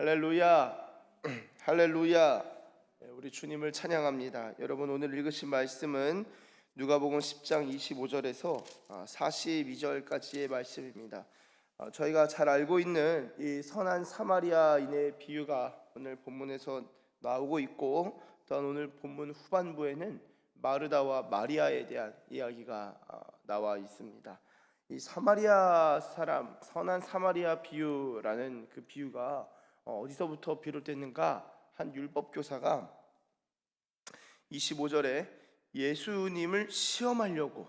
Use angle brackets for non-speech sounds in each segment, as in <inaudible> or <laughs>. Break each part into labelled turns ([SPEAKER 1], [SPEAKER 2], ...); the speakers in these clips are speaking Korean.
[SPEAKER 1] 할렐루야, <clears throat> 할렐루야. 네, 우리 주님을 찬양합니다. 여러분 오늘 읽으신 말씀은 누가복음 10장 25절에서 42절까지의 말씀입니다. 어, 저희가 잘 알고 있는 이 선한 사마리아인의 비유가 오늘 본문에서 나오고 있고 또한 오늘 본문 후반부에는 마르다와 마리아에 대한 이야기가 어, 나와 있습니다. 이 사마리아 사람 선한 사마리아 비유라는 그 비유가 어, 어디서부터 비롯됐는가? 한 율법 교사가 25절에 예수님을 시험하려고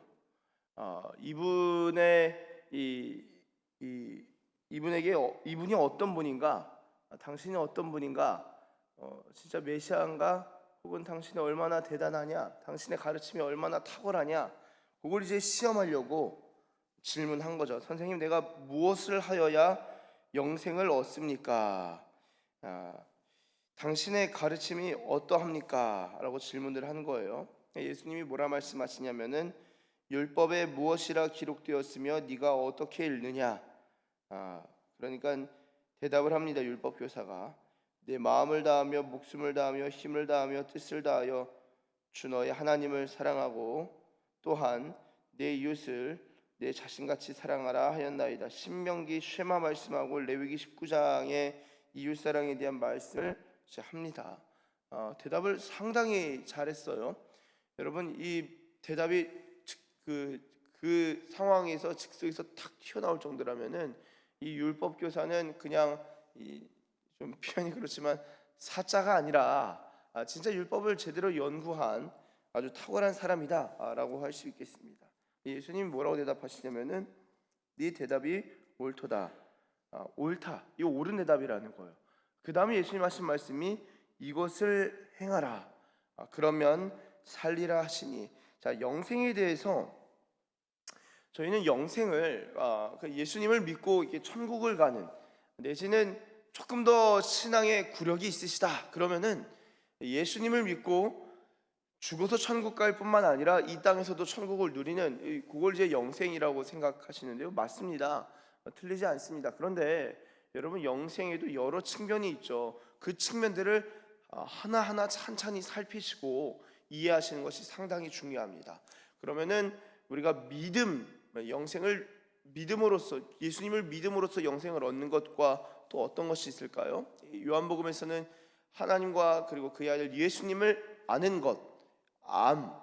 [SPEAKER 1] 어, 이분의 이, 이 이분에게 어, 이분이 어떤 분인가? 아, 당신이 어떤 분인가? 어, 진짜 메시아인가? 혹은 당신이 얼마나 대단하냐? 당신의 가르침이 얼마나 탁월하냐? 그걸 이제 시험하려고 질문한 거죠. 선생님, 내가 무엇을 하여야 영생을 얻습니까? 아, 당신의 가르침이 어떠합니까? 라고 질문을 한 거예요. 예수님이 뭐라 말씀하시냐면은 율법에 무엇이라 기록되었으며 네가 어떻게 읽느냐? 아, 그러니까 대답을 합니다. 율법 교사가 내 마음을 다하며 목숨을 다하며 힘을 다하며 뜻을 다하여 주 너의 하나님을 사랑하고 또한 내 이웃을 내 자신같이 사랑하라 하였나이다. 신명기 쉐마 말씀하고 레위기 19장의 이웃 사랑에 대한 말씀을 합니다. 어, 대답을 상당히 잘했어요. 여러분 이 대답이 그, 그 상황에서 즉석에서 탁 튀어나올 정도라면은 이 율법 교사는 그냥 이, 좀 표현이 그렇지만 사자가 아니라 아, 진짜 율법을 제대로 연구한 아주 탁월한 사람이다라고 할 수 있겠습니다. 예수님 뭐라고 대답하시냐면은 네 대답이 옳도다. 아, 옳다. 이 옳은 대답이라는 거예요. 그 다음에 예수님 하신 말씀이 이것을 행하라. 아, 그러면 살리라 하시니. 자 영생에 대해서 저희는 영생을 아, 그 예수님을 믿고 이렇게 천국을 가는 내지는 조금 더 신앙의 구력이 있으시다. 그러면은 예수님을 믿고 죽어서 천국 갈 뿐만 아니라 이 땅에서도 천국을 누리는 그걸 이제 영생이라고 생각하시는데요. 맞습니다. 틀리지 않습니다. 그런데 여러분 영생에도 여러 측면이 있죠. 그 측면들을 아, 하나하나 찬찬히 살피시고 이해하시는 것이 상당히 중요합니다. 그러면은 우리가 믿음, 영생을 믿음으로써 예수님을 믿음으로써 영생을 얻는 것과 또 어떤 것이 있을까요? 요한복음에서는 하나님과 그리고 그의 아들 예수님을 아는 것 암,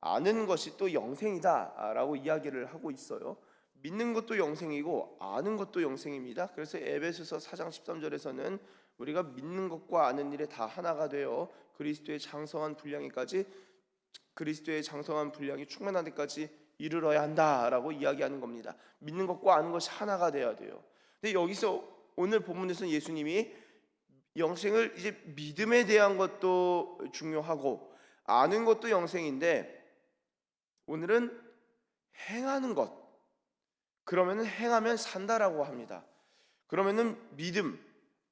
[SPEAKER 1] 아는 것이 또 영생이다라고 이야기를 하고 있어요. 믿는 것도 영생이고 아는 것도 영생입니다. 그래서 에베소서 4장 13절에서는 우리가 믿는 것과 아는 일에 다 하나가 되어 그리스도의 장성한 분량에까지 그리스도의 장성한 분량이 충만한 데까지 이르러야 한다라고 이야기하는 겁니다. 믿는 것과 아는 것이 하나가 되어야 돼요. 근데 여기서 오늘 본문에서는 예수님이 영생을 이제 믿음에 대한 것도 중요하고 아는 것도 영생인데 오늘은 행하는 것. 그러면은 행하면 산다라고 합니다. 그러면은 믿음,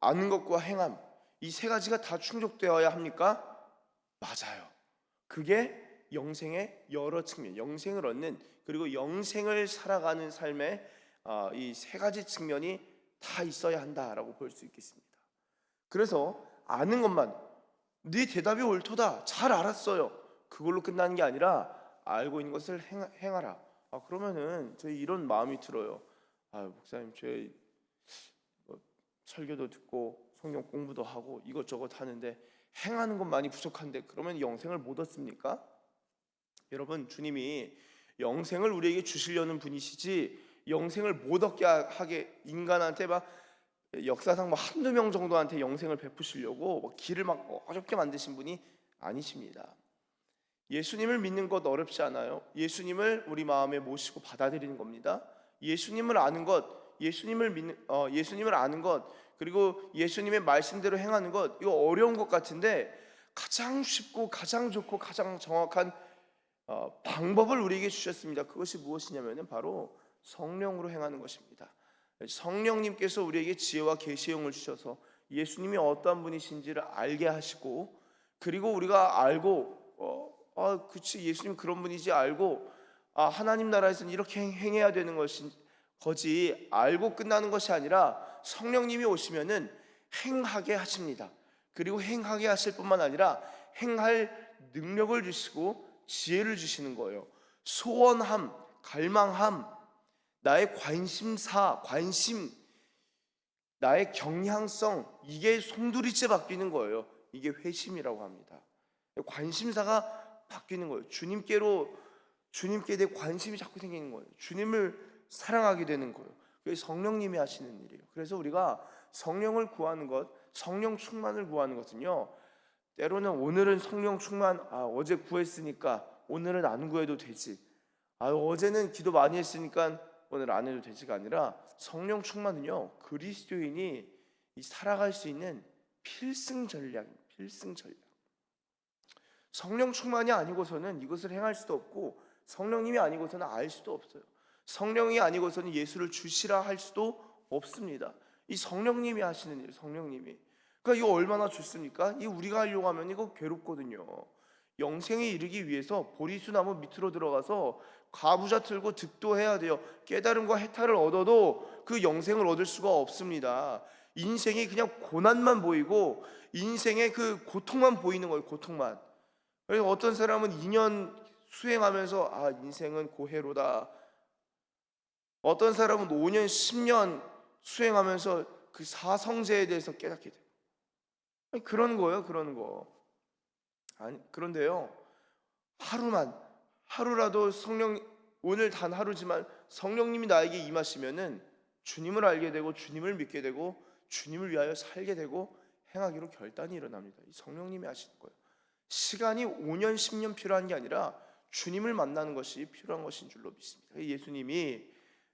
[SPEAKER 1] 아는 것과 행함 이 세 가지가 다 충족되어야 합니까? 맞아요. 그게 영생의 여러 측면, 영생을 얻는 그리고 영생을 살아가는 삶의 아, 이세 가지 측면이 다 있어야 한다라고 볼 수 있겠습니다. 그래서 아는 것만 네 대답이 옳도다. 잘 알았어요. 그걸로 끝나는 게 아니라 알고 있는 것을 행, 하라 아, 그러면은 저희 이런 마음이 들어요. 아, 목사님, 저희 뭐 설교도 듣고 성경 공부도 하고 이것저것 하는데 행하는 것만이 부족한데 그러면 영생을 못 얻습니까? 여러분, 주님이 영생을 우리에게 주시려는 분이시지 영생을 못 얻게 하게 인간한테 막 역사상 뭐 한두 명 정도한테 영생을 베푸시려고 뭐 길을 막 어렵게 만드신 분이 아니십니다. 예수님을 믿는 것 어렵지 않아요. 예수님을 우리 마음에 모시고 받아들이는 겁니다. 예수님을 아는 것, 예수님을 믿는 어, 예수님을 아는 것, 그리고 예수님의 말씀대로 행하는 것 이거 어려운 것 같은데 가장 쉽고 가장 좋고 가장 정확한 어, 방법을 우리에게 주셨습니다. 그것이 무엇이냐면은 바로 성령으로 행하는 것입니다. 성령님께서 우리에게 지혜와 계시형을 주셔서 예수님이 어떠한 분이신지를 알게 하시고 그리고 우리가 알고 어, 아 그치 예수님 그런 분이지 알고 아 하나님 나라에서는 이렇게 행, 해야 되는 것인 거지 알고 끝나는 것이 아니라 성령님이 오시면은 행하게 하십니다. 그리고 행하게 하실 뿐만 아니라 행할 능력을 주시고 지혜를 주시는 거예요. 소원함, 갈망함, 나의 관심사, 관심, 나의 경향성 이게 송두리째 바뀌는 거예요. 이게 회심이라고 합니다. 관심사가 바뀌는 거예요. 주님께로 주님께 대해 관심이 자꾸 생기는 거예요. 주님을 사랑하게 되는 거예요. 그게 성령님이 하시는 일이에요. 그래서 우리가 성령을 구하는 것, 성령 충만을 구하는 것은요. 때로는 오늘은 성령 충만, 아 어제 구했으니까 오늘은 안 구해도 되지. 아 어제는 기도 많이 했으니까 오늘 안 해도 되지가 아니라 성령 충만은요 그리스도인이 이 살아갈 수 있는 필승 전략입니다. 필승 전략. 성령 충만이 아니고서는 이것을 행할 수도 없고 성령님이 아니고서는 알 수도 없어요. 성령이 아니고서는 예수를 주시라 할 수도 없습니다. 이 성령님이 하시는 일, 성령님이. 그러니까 이거 얼마나 좋습니까? 이 우리가 하려고 하면 이거 괴롭거든요. 영생에 이르기 위해서 보리수 나무 밑으로 들어가서 가부좌 틀고 득도해야 돼요. 깨달음과 해탈을 얻어도 그 영생을 얻을 수가 없습니다. 인생이 그냥 고난만 보이고 인생의 그 고통만 보이는 거예요. 고통만. 그래서 어떤 사람은 2년 수행하면서 아 인생은 고해로다. 어떤 사람은 5년, 10년 수행하면서 그 사성제에 대해서 깨닫게 돼요. 아니, 그런 거예요, 그런 거. 아니 그런데요 하루만 하루라도 성령 오늘 단 하루지만 성령님이 나에게 임하시면은 주님을 알게 되고 주님을 믿게 되고 주님을 위하여 살게 되고 행하기로 결단이 일어납니다. 이 성령님이 하시는 거예요. 시간이 5년 10년 필요한 게 아니라 주님을 만나는 것이 필요한 것인 줄로 믿습니다. 예수님이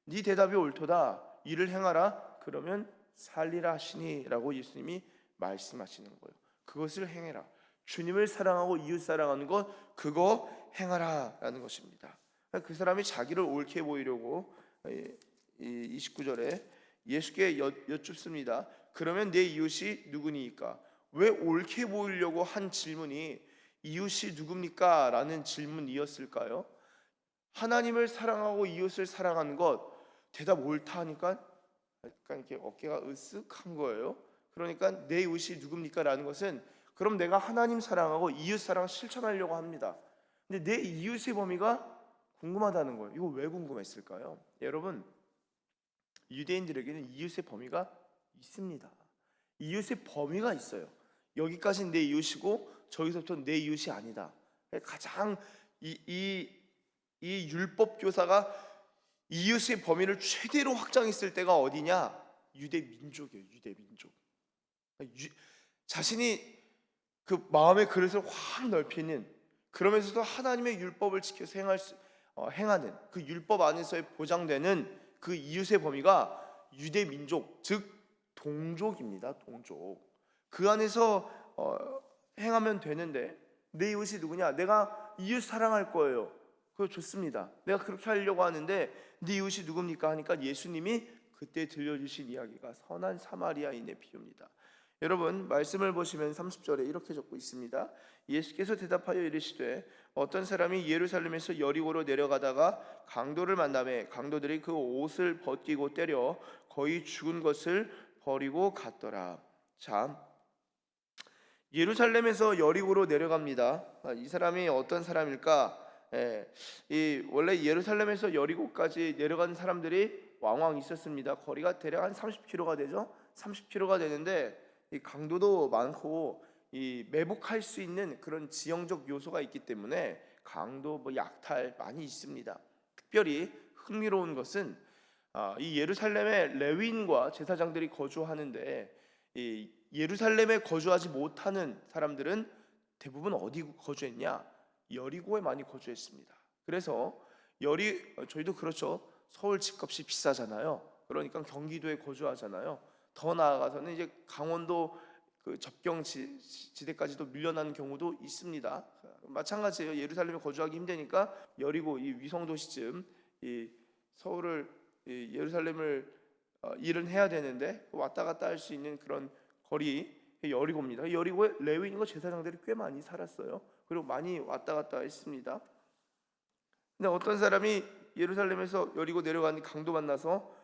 [SPEAKER 1] 네 대답이 옳도다 이를 행하라 그러면 살리라 하시니라고 예수님이 말씀하시는 거예요. 그것을 행해라. 주님을 사랑하고 이웃 사랑하는 것 그거 행하라라는 것입니다. 그 사람이 자기를 옳게 보이려고 29절에 예수께 여, 여쭙습니다. 그러면 내 이웃이 누구니까? 왜 옳게 보이려고 한 질문이 이웃이 누굽니까? 라는 질문이었을까요? 하나님을 사랑하고 이웃을 사랑하는 것 대답 옳다 하니까 약간 이렇게 어깨가 으쓱한 거예요. 그러니까 내 이웃이 누굽니까? 라는 것은 그럼 내가 하나님 사랑하고 이웃 사랑 실천하려고 합니다. 근데 내 이웃의 범위가 궁금하다는 거예요. 이거 왜 궁금했을까요? 여러분 유대인들에게는 이웃의 범위가 있습니다. 이웃의 범위가 있어요. 여기까지는 내 이웃이고 저기서부터 내 이웃이 아니다. 가장 이, 이, 이 율법 교사가 이웃의 범위를 최대로 확장했을 때가 어디냐? 유대 민족이에요. 유대 민족. 유, 자신이 그 마음의 그릇을 확 넓히는 그러면서도 하나님의 율법을 지켜서 행할 수, 어, 행하는 그 율법 안에서의 보장되는 그 이웃의 범위가 유대 민족 즉 동족입니다. 동족 그 안에서 어, 행하면 되는데 내 이웃이 누구냐? 내가 이웃 사랑할 거예요. 그거 좋습니다. 내가 그렇게 하려고 하는데 네 이웃이 누굽니까 하니까 예수님이 그때 들려주신 이야기가 선한 사마리아인의 비유입니다. 여러분 말씀을 보시면 30절에 이렇게 적고 있습니다. 예수께서 대답하여 이르시되 어떤 사람이 예루살렘에서 여리고로 내려가다가 강도를 만남에 강도들이 그 옷을 벗기고 때려 거의 죽은 것을 버리고 갔더라. 자, 예루살렘에서 여리고로 내려갑니다. 아, 이 사람이 어떤 사람일까? 예, 이 원래 예루살렘에서 여리고까지 내려간 사람들이 왕왕 있었습니다. 거리가 대략 한 30km가 되죠. 30km가 되는데 이 강도도 많고 이 매복할 수 있는 그런 지형적 요소가 있기 때문에 강도 뭐 약탈 많이 있습니다. 특별히 흥미로운 것은 아, 이 예루살렘에 레위인과 제사장들이 거주하는데 이 예루살렘에 거주하지 못하는 사람들은 대부분 어디 거주했냐? 여리고에 많이 거주했습니다. 그래서 여리 저희도 그렇죠. 서울 집값이 비싸잖아요. 그러니까 경기도에 거주하잖아요. 더 나아가서는 이제 강원도 그 접경 지, 지대까지도 밀려나는 경우도 있습니다. 마찬가지예요. 예루살렘에 거주하기 힘드니까 여리고 이 위성 도시쯤 이 서울을 이 예루살렘을 어, 일은 해야 되는데 왔다 갔다 할 수 있는 그런 거리 여리고입니다. 여리고에 레위인과 제사장들이 꽤 많이 살았어요. 그리고 많이 왔다 갔다 했습니다. 근데 어떤 사람이 예루살렘에서 여리고 내려가는 강도 만나서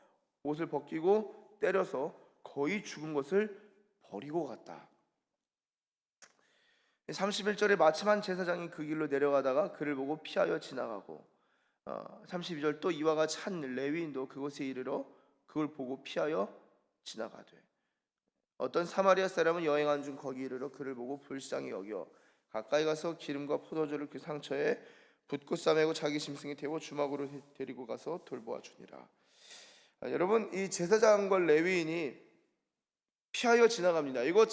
[SPEAKER 1] 옷을 벗기고 때려서 거의 죽은 것을 버리고 갔다. 31절에 마침 한 제사장이 그 길로 내려가다가 그를 보고 피하여 지나가고 어, 32절 또 이와 같이 한 레위인도 그곳에 이르러 그걸 보고 피하여 지나가되 어떤 사마리아 사람은 여행한 중 거기 이르러 그를 보고 불쌍히 여겨 가까이 가서 기름과 포도주를 그 상처에 붓고 싸매고 자기 짐승에 태워 주막으로 데리고 가서 돌보아 주니라. 아, 여러분 이 제사장과 레위인이 피하여 지나갑니다. 이거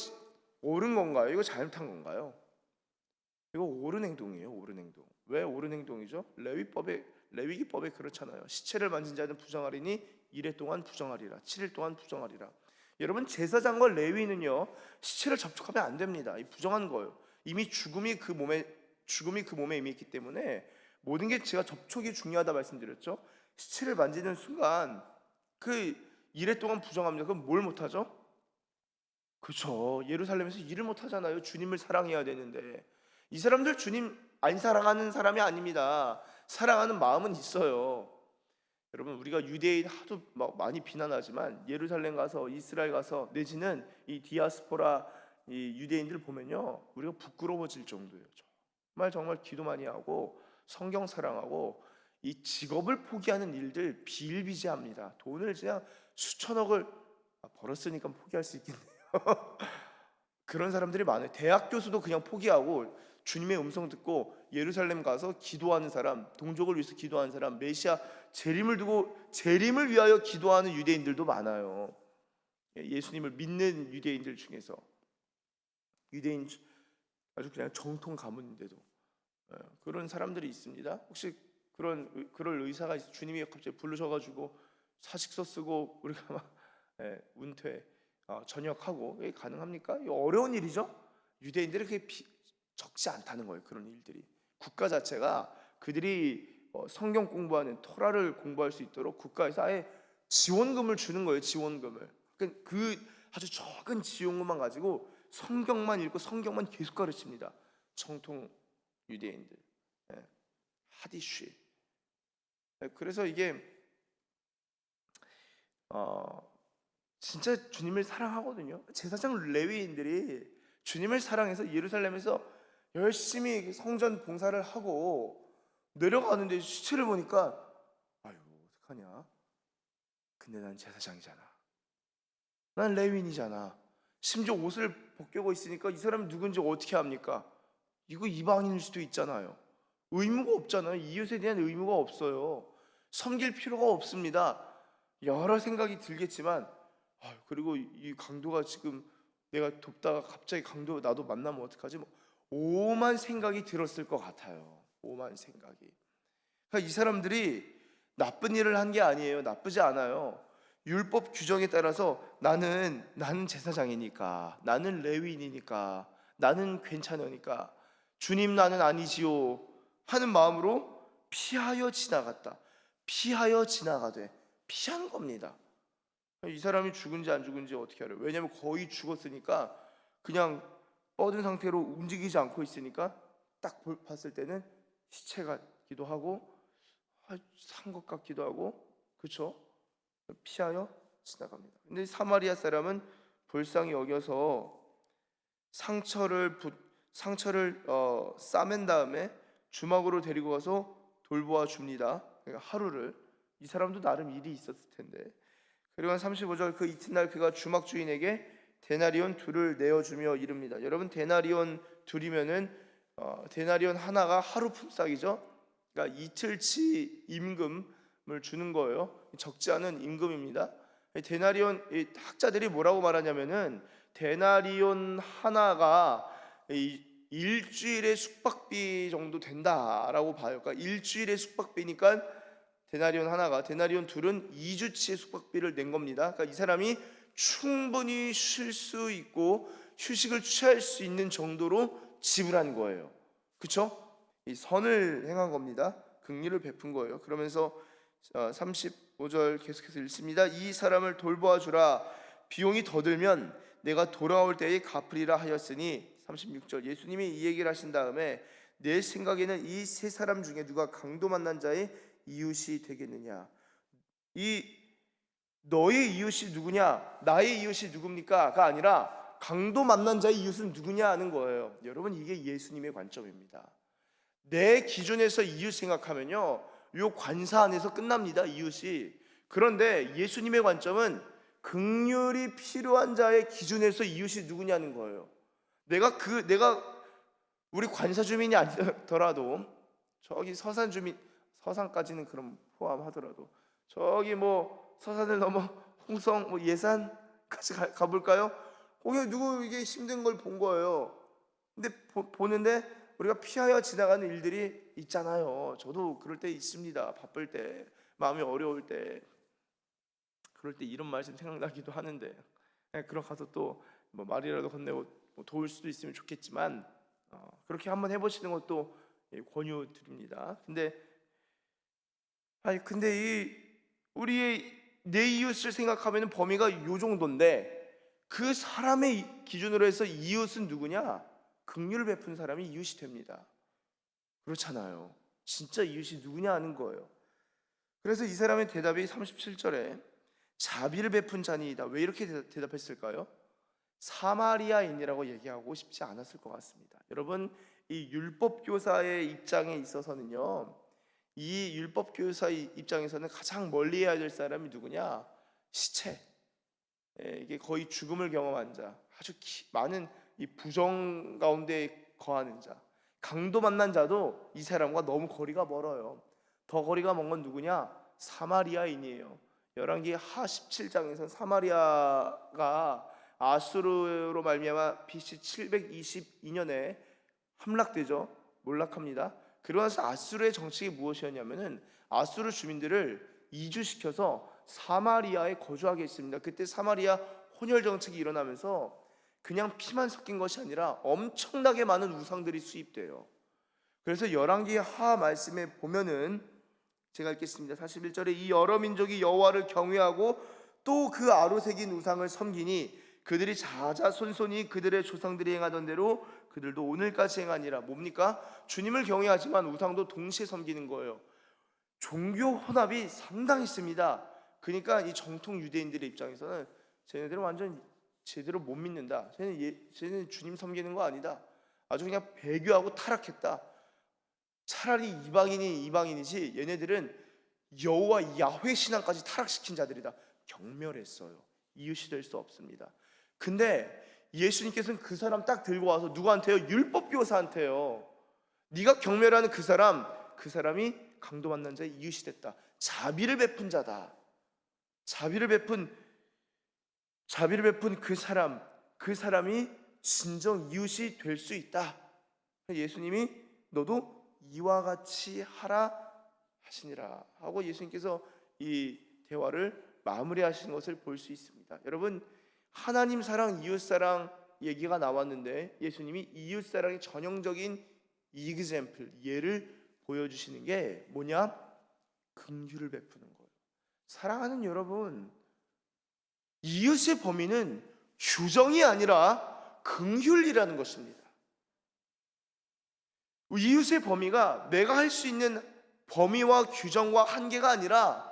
[SPEAKER 1] 옳은 건가요? 이거 잘못한 건가요? 이거 옳은 행동이에요. 옳은 행동. 왜 옳은 행동이죠? 레위법에 레위기법에 그렇잖아요. 시체를 만진 자는 부정하리니 이래 동안 부정하리라. 7일 동안 부정하리라. 여러분 제사장과 레위는요 시체를 접촉하면 안 됩니다. 이 부정한 거예요. 이미 죽음이 그 몸에 죽음이 그 몸에 이미 있기 때문에 모든 게 제가 접촉이 중요하다 말씀드렸죠. 시체를 만지는 순간 그 이래 동안 부정합니다. 그럼 뭘 못하죠? 그렇죠. 예루살렘에서 일을 못 하잖아요. 주님을 사랑해야 되는데 이 사람들 주님 안 사랑하는 사람이 아닙니다. 사랑하는 마음은 있어요. 여러분 우리가 유대인 하도 막 많이 비난하지만 예루살렘 가서 이스라엘 가서 내지는 이 디아스포라 이 유대인들 보면요 우리가 부끄러워질 정도예요. 정말 정말 기도 많이 하고 성경 사랑하고 이 직업을 포기하는 일들 비일비재합니다. 돈을 그냥 수천억을 아, 벌었으니까 포기할 수 있겠네요. <laughs> 그런 사람들이 많아요. 대학 교수도 그냥 포기하고 주님의 음성 듣고 예루살렘 가서 기도하는 사람, 동족을 위해서 기도하는 사람, 메시아 재림을 두고 재림을 위하여 기도하는 유대인들도 많아요. 예, 예수님을 믿는 유대인들 중에서 유대인 아주 그냥 정통 가문인데도 예, 그런 사람들이 있습니다. 혹시 그런 의- 그럴 의사가 있- 주님이 갑자기 부르셔가지고 사직서 쓰고 우리가 막 예, 운퇴 어, 전역하고 이게 가능합니까? 어려운 일이죠. 유대인들이 그게 비- 적지 않다는 거예요. 그런 일들이 국가 자체가 그들이 어, 성경 공부하는 토라를 공부할 수 있도록 국가에서 아예 지원금을 주는 거예요. 지원금을. 그, 그 아주 적은 지원금만 가지고 성경만 읽고 성경만 계속 가르칩니다. 정통 유대인들 예. 하디쉬. 예, 그래서 이게 어, 진짜 주님을 사랑하거든요. 제사장 레위인들이 주님을 사랑해서 예루살렘에서 열심히 성전 봉사를 하고 내려가는데 시체를 보니까 아유 어떡하냐? 근데 난 제사장이잖아. 난 레위인이잖아. 심지어 옷을 벗겨고 있으니까 이 사람이 누군지 어떻게 합니까? 이거 이방인일 수도 있잖아요. 의무가 없잖아요. 이웃에 대한 의무가 없어요. 섬길 필요가 없습니다. 여러 생각이 들겠지만 아유, 그리고 이 강도가 지금 내가 돕다가 갑자기 강도 나도 만나면 어떡하지? 뭐 오만 생각이 들었을 것 같아요. 오만 생각이. 그러니까 이 사람들이 나쁜 일을 한 게 아니에요. 나쁘지 않아요. 율법 규정에 따라서 나는 나는 제사장이니까 나는 레위인이니까 나는 괜찮으니까 주님 나는 아니지요 하는 마음으로 피하여 지나갔다. 피하여 지나가되 피한 겁니다. 이 사람이 죽은지 안 죽은지 어떻게 알아요? 왜냐하면 거의 죽었으니까 그냥 뻗은 상태로 움직이지 않고 있으니까 딱 볼- 봤을 때는 시체 같기도 하고 아, 산것 같기도 하고 그렇죠? 피하여 지나갑니다. 근데 사마리아 사람은 불쌍히 여겨서 상처를 붓 상처를 어, 싸맨 다음에 주막으로 데리고 가서 돌보아 줍니다. 그러니까 하루를 이 사람도 나름 일이 있었을 텐데 그리고 한 35절 그 이튿날 그가 주막 주인에게 데나리온 둘을 내어주며 이릅니다. 여러분 데나리온 둘이면은 어, 데나리온 하나가 하루 품삯이죠. 그러니까 이틀치 임금을 주는 거예요. 적지 않은 임금입니다. 데나리온 이 학자들이 뭐라고 말하냐면은 데나리온 하나가 이 일주일의 숙박비 정도 된다라고 봐요. 그러니까 일주일의 숙박비니까 데나리온 하나가 데나리온 둘은 2주치의 숙박비를 낸 겁니다. 그러니까 이 사람이 충분히 쉴 수 있고 휴식을 취할 수 있는 정도로 지불한 거예요. 그렇죠? 이 선을 행한 겁니다. 긍휼을 베푼 거예요. 그러면서 35절 계속해서 읽습니다. 이 사람을 돌보아 주라. 비용이 더 들면 내가 돌아올 때에 갚으리라 하였으니 36절 예수님이 이 얘기를 하신 다음에 내 생각에는 이 세 사람 중에 누가 강도 만난 자의 이웃이 되겠느냐? 이 너의 이웃이 누구냐? 나의 이웃이 누굽니까?가 아니라 강도 만난 자의 이웃은 누구냐 하는 거예요. 여러분 이게 예수님의 관점입니다. 내 기준에서 이웃 생각하면요. 요 관사 안에서 끝납니다. 이웃이. 그런데 예수님의 관점은 극률이 필요한 자의 기준에서 이웃이 누구냐는 거예요. 내가 그 내가 우리 관사 주민이 아니더라도 저기 서산 주민 서산까지는 그럼 포함하더라도 저기 뭐 서산을 넘어 홍성 뭐 예산까지 가, 가볼까요? 거기 누구 이게 힘든 걸 본 거예요. 근데 보, 보는데 우리가 피하여 지나가는 일들이 있잖아요. 저도 그럴 때 있습니다. 바쁠 때 마음이 어려울 때 그럴 때 이런 말씀 생각나기도 하는데 예, 그럼 가서 또 뭐 말이라도 건네고 뭐 도울 수도 있으면 좋겠지만 어, 그렇게 한번 해보시는 것도 예, 권유드립니다. 근데 아니 근데 이 우리의 내 이웃을 생각하면 범위가 요 정도인데 그 사람의 기준으로 해서 이웃은 누구냐? 긍휼을 베푼 사람이 이웃이 됩니다. 그렇잖아요. 진짜 이웃이 누구냐 하는 거예요. 그래서 이 사람의 대답이 37절에 자비를 베푼 자니이다. 왜 이렇게 대- 대답했을까요? 사마리아인이라고 얘기하고 싶지 않았을 것 같습니다. 여러분 이 율법 교사의 입장에 있어서는요. 이 율법 교사의 입장에서는 가장 멀리해야 될 사람이 누구냐? 시체. 예, 이게 거의 죽음을 경험한 자, 아주 기- 많은 이 부정 가운데 거하는 자, 강도 만난 자도 이 사람과 너무 거리가 멀어요. 더 거리가 먼 건 누구냐? 사마리아인이에요. 열왕기 하 17장에서 사마리아가 아수르로 말미암아 BC 722년에 함락되죠. 몰락합니다. 그러면서 아수르의 정책이 무엇이었냐면은 아수르 주민들을 이주시켜서 사마리아에 거주하게 했습니다. 그때 사마리아 혼혈 정책이 일어나면서 그냥 피만 섞인 것이 아니라 엄청나게 많은 우상들이 수입돼요. 그래서 열왕기 하 말씀에 보면은 제가 읽겠습니다. 41절에 이 여러 민족이 여호와를 경외하고 또 그 아로 새긴 우상을 섬기니 그들이 자자손손이 그들의 조상들이 행하던 대로 그들도 오늘까지 행하니라. 뭡니까? 주님을 경외하지만 우상도 동시에 섬기는 거예요. 종교 혼합이 상당했습니다. 그러니까 이 정통 유대인들의 입장에서는 쟤네들은 완전 제대로 못 믿는다. 쟤는 예, 쟤는 주님 섬기는 거 아니다. 아주 그냥 배교하고 타락했다. 차라리 이방인이 이방인이지 얘네들은 여호와 야훼 신앙까지 타락시킨 자들이다. 경멸했어요. 이웃이 될 수 없습니다. 근데 예수님께서는 그 사람 딱 들고 와서 누구한테요? 율법 교사한테요. 네가 경멸하는 그 사람, 그 사람이 강도 만난 자의 이웃이 됐다. 자비를 베푼 자다. 자비를 베푼 자비를 베푼 그 사람, 그 사람이 진정 이웃이 될 수 있다. 예수님이 너도 이와 같이 하라 하시니라 하고 예수님께서 이 대화를 마무리하시는 것을 볼 수 있습니다. 여러분 하나님 사랑, 이웃 사랑 얘기가 나왔는데 예수님이 이웃 사랑의 전형적인 이그젬플 예를 보여주시는 게 뭐냐? 긍휼을 베푸는 거예요. 사랑하는 여러분, 이웃의 범위는 규정이 아니라 긍휼이라는 것입니다. 이웃의 범위가 내가 할 수 있는 범위와 규정과 한계가 아니라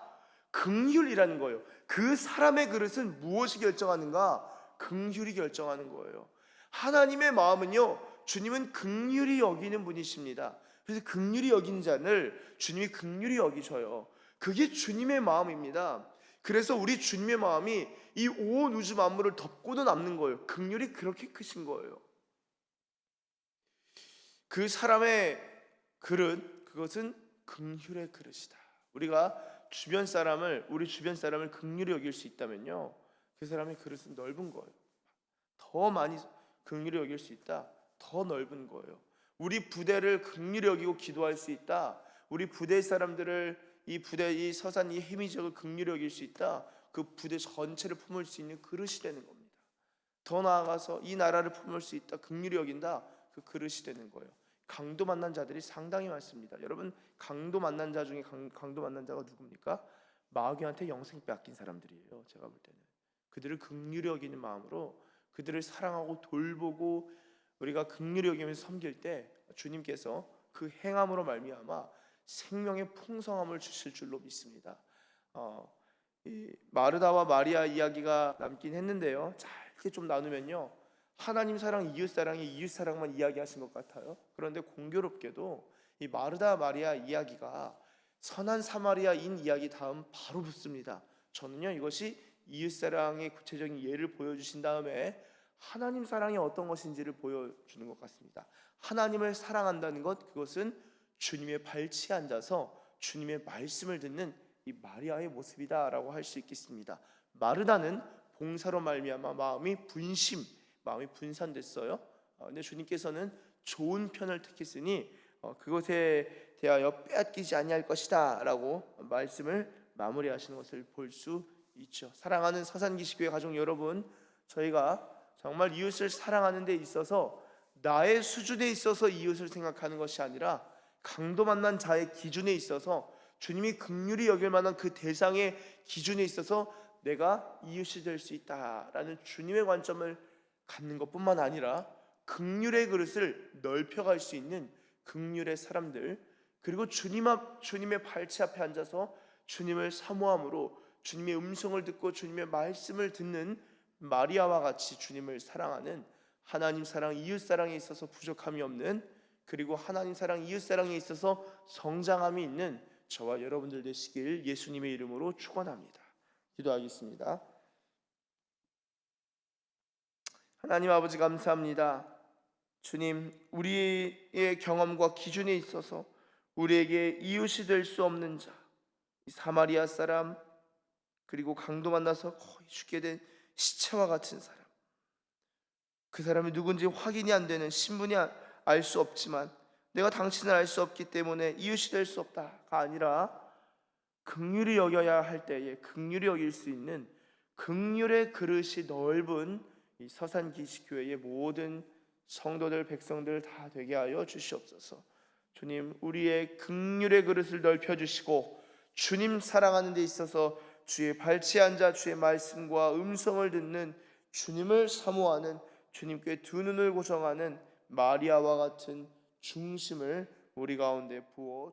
[SPEAKER 1] 긍휼이라는 거예요. 그 사람의 그릇은 무엇이 결정하는가? 긍휼이 결정하는 거예요. 하나님의 마음은요. 주님은 긍휼히 여기는 분이십니다. 그래서 긍휼히 여기는 자를 주님이 긍휼히 여기셔요. 그게 주님의 마음입니다. 그래서 우리 주님의 마음이 이 온 우주 만물을 덮고도 남는 거예요. 긍휼이 그렇게 크신 거예요. 그 사람의 그릇 그것은 긍휼의 그릇이다. 우리가 주변 사람을 우리 주변 사람을 긍휼히 여길 수 있다면요. 그 사람의 그릇은 넓은 거예요. 더 많이 긍휼히 여길 수 있다. 더 넓은 거예요. 우리 부대를 긍휼히 여기고 기도할 수 있다. 우리 부대 사람들을 이 부대 이 서산 이 해미적을 긍휼히 여길 수 있다. 그 부대 전체를 품을 수 있는 그릇이 되는 겁니다. 더 나아가서 이 나라를 품을 수 있다. 긍휼히 여긴다. 그 그릇이 되는 거예요. 강도 만난 자들이 상당히 많습니다. 여러분 강도 만난 자 중에 강, 강도 만난 자가 누굽니까? 마귀한테 영생 빼앗긴 사람들이에요. 제가 볼 때는 그들을 긍휼히 여기는 마음으로 그들을 사랑하고 돌보고 우리가 긍휼히 여기면서 섬길 때 주님께서 그 행함으로 말미암아 생명의 풍성함을 주실 줄로 믿습니다. 어, 이 마르다와 마리아 이야기가 남긴 했는데요. 짧게 좀 나누면요. 하나님 사랑, 이웃 사랑이 이웃 사랑만 이야기하신 것 같아요. 그런데 공교롭게도 이 마르다 마리아 이야기가 선한 사마리아인 이야기 다음 바로 붙습니다. 저는요 이것이 이웃 사랑의 구체적인 예를 보여주신 다음에 하나님 사랑이 어떤 것인지를 보여주는 것 같습니다. 하나님을 사랑한다는 것 그것은 주님의 발치에 앉아서 주님의 말씀을 듣는 이 마리아의 모습이다라고 할 수 있겠습니다. 마르다는 봉사로 말미암아 마음이 분심, 마음이 분산됐어요. 어, 근데 주님께서는 좋은 편을 택했으니 어, 그것에 대하여 빼앗기지 아니할 것이다라고 말씀을 마무리하시는 것을 볼 수 있죠. 사랑하는 서산기식교회 가족 여러분, 저희가 정말 이웃을 사랑하는 데 있어서 나의 수준에 있어서 이웃을 생각하는 것이 아니라 강도 만난 자의 기준에 있어서 주님이 극률이 여길 만한 그 대상의 기준에 있어서 내가 이웃이 될 수 있다라는 주님의 관점을 갖는 것뿐만 아니라 극률의 그릇을 넓혀갈 수 있는 극률의 사람들 그리고 주님 앞 주님의 발치 앞에 앉아서 주님을 사모함으로 주님의 음성을 듣고 주님의 말씀을 듣는 마리아와 같이 주님을 사랑하는 하나님 사랑 이웃 사랑에 있어서 부족함이 없는 그리고 하나님 사랑 이웃 사랑에 있어서 성장함이 있는 저와 여러분들 되시길 예수님의 이름으로 축원합니다. 기도하겠습니다. 하나님 아버지 감사합니다. 주님, 우리의 경험과 기준에 있어서 우리에게 이웃이 될 수 없는 자, 이 사마리아 사람, 그리고 강도 만나서 거의 죽게 된 시체와 같은 사람. 그 사람이 누군지 확인이 안 되는 신분이 알 수 없지만 내가 당신을 알 수 없기 때문에 이웃이 될 수 없다가 아니라 극률이 여겨야 할 때에 극률이 여길 수 있는 극률의 그릇이 넓은 이 서산 기식교회의 모든 성도들 백성들 다 되게 하여 주시옵소서. 주님 우리의 극률의 그릇을 넓혀 주시고 주님 사랑하는 데 있어서 주의 발치에 앉아 주의 말씀과 음성을 듣는 주님을 사모하는 주님께 두 눈을 고정하는 마리아와 같은 중심을 우리 가운데 부어